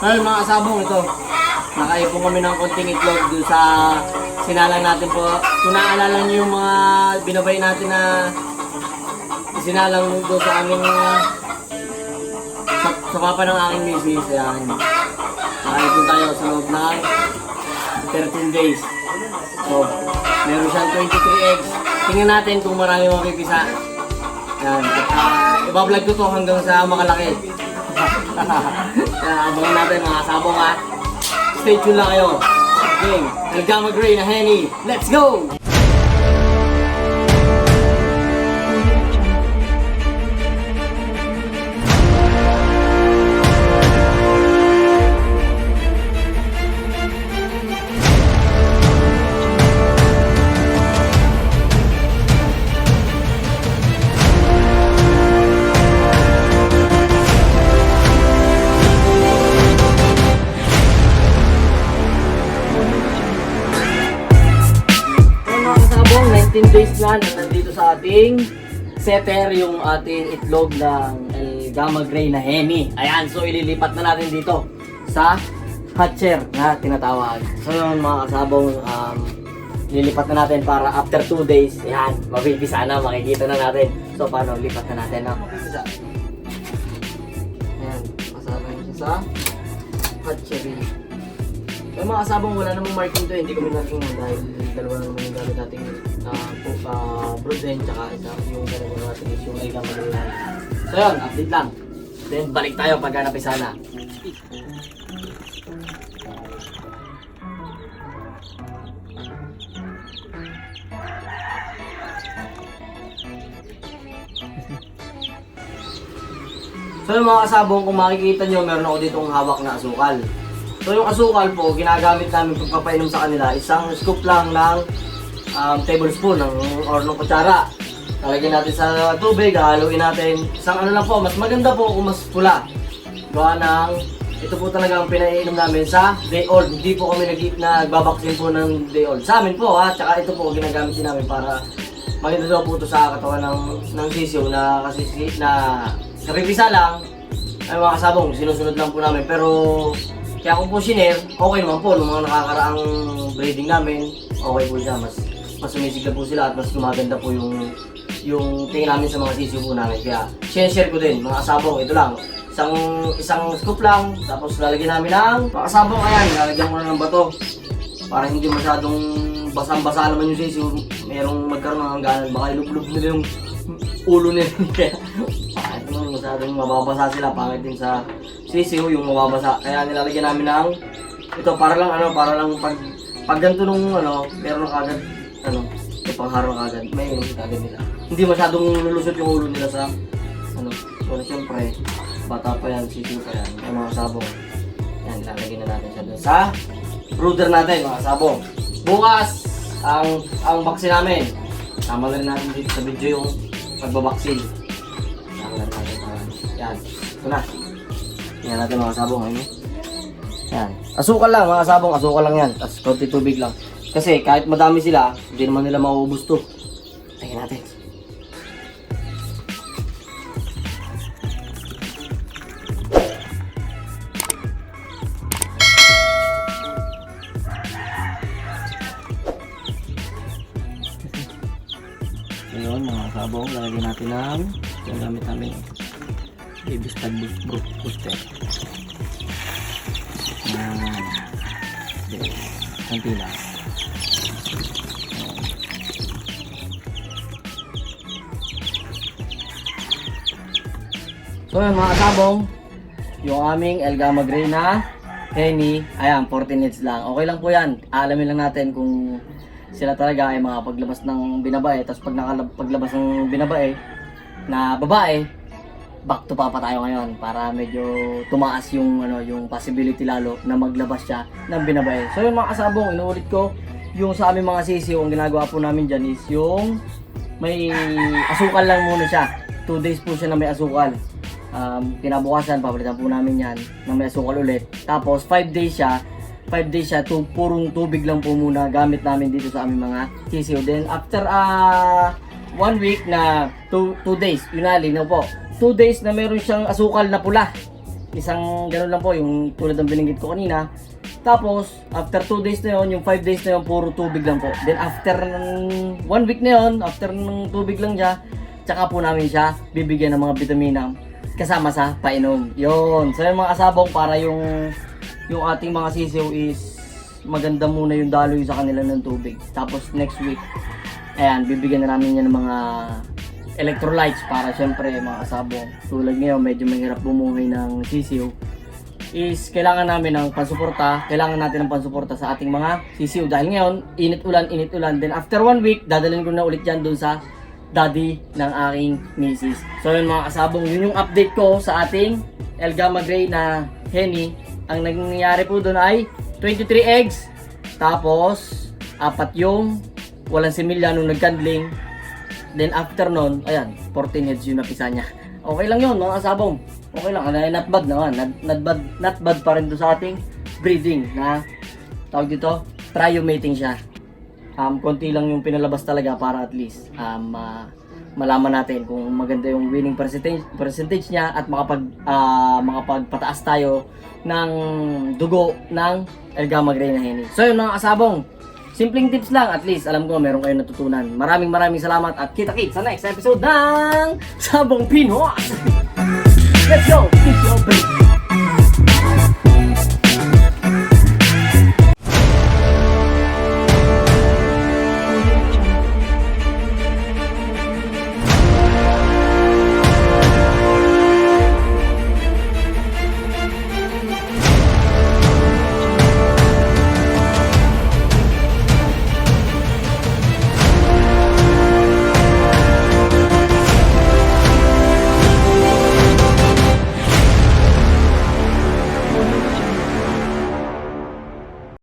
Well, mga kasabong, ito. Nakaipon kami ng konting itlog doon sa sinalang natin po. Kung naalala niyo yung mga binabay natin na sinalang doon sa aming sa, sa papa ng aking misis. Ayan. Nakaipon tayo sa loob ng 13 days. So, meron siyang 23 eggs. Tingnan natin kung marami mapipisa. Yan. Uh, ibablog ko to hanggang sa makalaki. Kaya abangan natin mga sabong ha. Stay tuned lang kayo. Okay. El Gamma Gray na Henny. Let's go! 15 days na na nandito sa ating setter yung ating itlog ng El Gamma Gray na Hemi. Ayan, so ililipat na natin dito sa hatcher na tinatawag. So yun mga kasabong, um, lilipat na natin para after 2 days, yan, mabibisa na, makikita na natin. So paano, lipat na natin na mabibisa. Ayan, kasama nyo siya sa hatchery. Yung mga kasabong wala namang marking to, eh. hindi kami naking dahil dalawa na naman yung gamit nating uh, uh, brood hen tsaka isa yung dalawa natin is yung Elga Madrid. So yun, update lang. Then balik tayo pagka napisa na. So yung mga kasabong, kung makikita nyo, meron ako ditong hawak na asukal. So yung asukal po, ginagamit namin pagpapainom sa kanila, isang scoop lang ng um, tablespoon ng, or ng kutsara. Lalagyan natin sa tubig, haluin natin. Isang ano lang po, mas maganda po kung mas pula. Gawa ng, ito po talaga ang pinainom namin sa day old. Hindi po kami nag nagbabaksin po ng day old. Sa amin po ha, tsaka ito po ginagamit din namin para maganda daw po ito sa katawan ng, ng sisiyo na kasi si- na sa revisa lang, ay mga kasabong, sinusunod lang po namin. Pero kaya kung po sinare, okay naman po. Nung mga nakakaraang breeding namin, okay po siya. Mas, mas sumisigla po sila at mas gumaganda po yung yung tingin namin sa mga sisiyo po namin. Kaya share ko din, mga kasabong, ito lang. Isang isang scoop lang, tapos lalagyan namin ng mga kasabong, ayan, lalagyan ko na ng bato. Para hindi masyadong basang-basa naman yung sisiyo. Merong magkaroon ng hangganan, baka ilublog nila yung ulo nila. Naman masyadong mababasa sila. Pangit din sa sisiyo yung mababasa. Kaya nilalagyan namin ng ito para lang ano, para lang pag pag ganito nung ano, meron na kagad ano, may pangharang kagad. May inom kagad nila. Hindi masyadong lulusot yung ulo nila sa ano. So siyempre, bata pa yan, sisiyo pa yan. May mga sabong. Yan, lalagyan na natin siya doon sa brooder natin, mga sabong. Bukas, ang ang vaccine namin. Tama rin natin dito sa video yung pagbabaksin. Ito na. Yan natin mga sabong. Ayun. Yan. Asukal lang mga sabong. Asukal lang yan. Tapos konti tubig lang. Kasi kahit madami sila, hindi naman nila mauubos to. Tingnan natin. Ayun mga sabong, lalagyan natin ng yung gamit namin stud boost- boost- booster. Yan. Okay. Kunti lang. So yun mga sabong, yung aming El Gamma Gray na Henny, ayan, 14 minutes lang. Okay lang po yan. Alamin lang natin kung sila talaga ay mga paglabas ng binabae. Tapos pag nakalab- paglabas ng binabae na babae, back to papa tayo ngayon para medyo tumaas yung ano yung possibility lalo na maglabas siya ng binabae. So yung mga kasabong, inuulit ko, yung sa aming mga sisiw, ang ginagawa po namin dyan is yung may asukal lang muna siya. 2 days po siya na may asukal. Um, kinabukasan, papalitan po namin yan na may asukal ulit. Tapos 5 days siya, 5 days siya, tu purong tubig lang po muna gamit namin dito sa aming mga sisiw. Then after ah one week na 2 days, yun na, po. 2 days na meron siyang asukal na pula. isang ganun lang po, yung tulad ng binanggit ko kanina. Tapos, after 2 days na yon yung 5 days na yon puro tubig lang po. Then after ng 1 week na yon after ng tubig lang siya, tsaka po namin siya bibigyan ng mga vitamina kasama sa painom. Yon. So yung mga kasabong para yung yung ating mga sisiw is maganda muna yung daloy sa kanila ng tubig. Tapos next week, ayan, bibigyan na namin yan ng mga electrolytes para syempre mga kasabong. Tulad ngayon, medyo mahirap bumuhay ng sisiw is kailangan namin ng pansuporta, kailangan natin ng pansuporta sa ating mga sisiw. Dahil ngayon, init ulan, init ulan. Then after one week, dadalhin ko na ulit yan dun sa daddy ng aking misis. So yun mga kasabong, yun yung update ko sa ating El Gamma Gray na Henny. Ang nangyayari po doon ay 23 eggs, tapos apat yung walang similya nung nagkandling. Then after nun, ayan, 14 heads yung napisa niya. Okay lang yun mga kasabong. Okay lang, not bad naman. Not, not bad, not bad pa rin doon sa ating breeding na tawag dito, triomating siya. Um, konti lang yung pinalabas talaga para at least um, ma- malaman natin kung maganda yung winning percentage, percentage niya at makapag, ah, makapagpataas tayo ng dugo ng El Gamma Gray na Henny. So yun mga kasabong, simpleng tips lang at least alam ko meron kayong natutunan. Maraming maraming salamat at kita-kits sa next episode ng Sabong Pinos! Let's go! Kiss your baby!